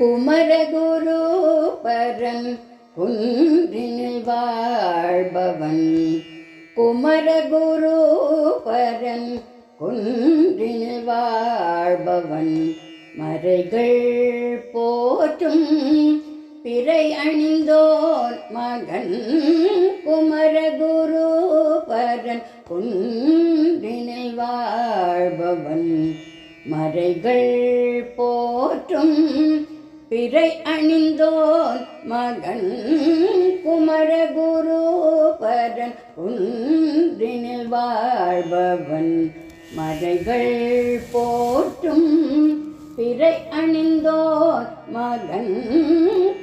குமரகுரு பரன் குன்றினில் வாழ்பவன். குமரகுரு பரன் குன்றினில் வாழ்பவன். மறைகள் போற்றும் பிறை அணிந்தோர் மகன். குமரகுரு பரன் குன்றினில் வாழ்பவன். மறைகள் போற்றும் பிறை அணிந்தோன் மகன் குமரகுரு பரன் வாழ்பவன். மறைகள் போற்றும் பிறை அணிந்தோன் மகன்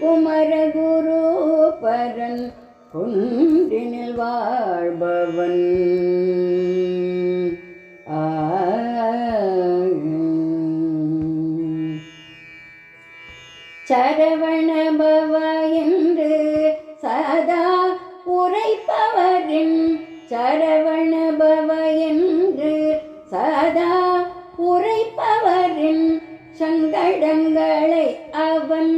குமரகுரு பரன் குன்றினில் வாழ்பவன். சரவணபவ என்று சதா உரைப்பவரின் சரவணபவ என்று சதா உரைப்பவரின் சங்கடங்களை அவன்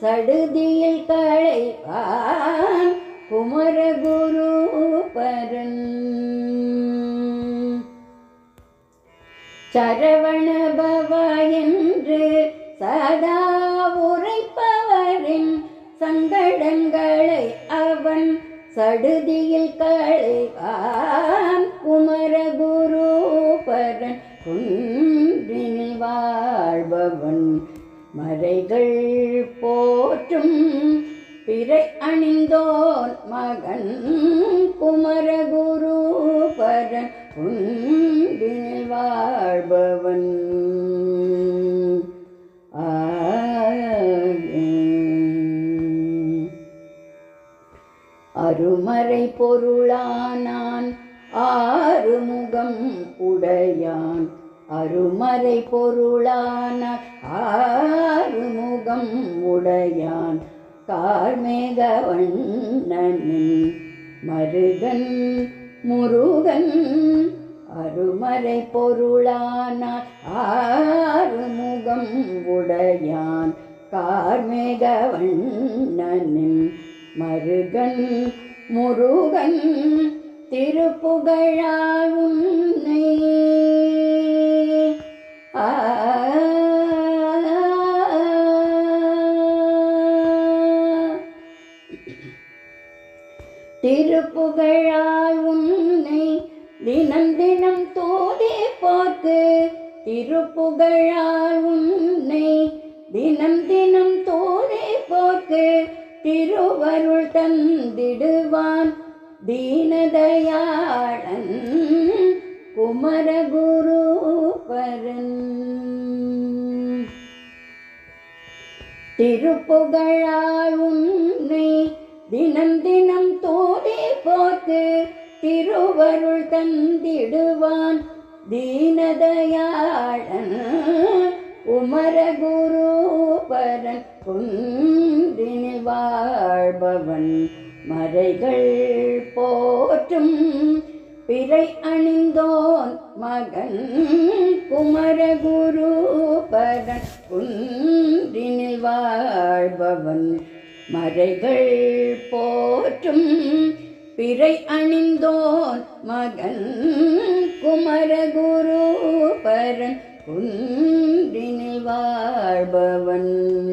சடுதியில் களைவான். குமரகுரு பரன் சரவணபவ என்று சதா சங்கடங்களை அவன் சடுதியில் களைவான். குமரகுரு பரன் குன்றினில் வாழ்பவன். மறைகள் போற்றும் பிறை அணிந்தோன் மகன். குமரகுரு பரன் குன்றினில் வாழ்பவன். அருமறை பொருளானான் ஆறுமுகம் உடையான். அருமறை பொருளான ஆறுமுகம் உடையான். கார்மேக கார்மேகவண்ணனின் மருகன் முருகன் அருமறை பொருளான ஆறுமுகம் உடையான். கார்மேக கார்மேகவண்ணனின் மருகன் முருகன் திருப்புகழால் உன்னை. ஆ. திருப்புகழால் உன்னை தினம் தினம் தோதே பார்த்து திருப்புகழால் உன்னை தினம் தினம் திருவருள் தந்திடுவான் தீனதயாளன் குமரகுரு திருப்புகழால் உன்னை தினம் தினம் தோதே போக்கு திருவருள் தந்திடுவான் தீனதயாளன் உமரகுரு பரன் குன்றினில் வாழ்பவன் மறைகள் போற்றும் பிறை அணிந்தோன் மகன் குமரகுரு பரன் குன்றினில் வாழ்பவன் மறைகள் போற்றும் பிறை அணிந்தோன் மகன் குமரகுரு பரன் குன்றினில்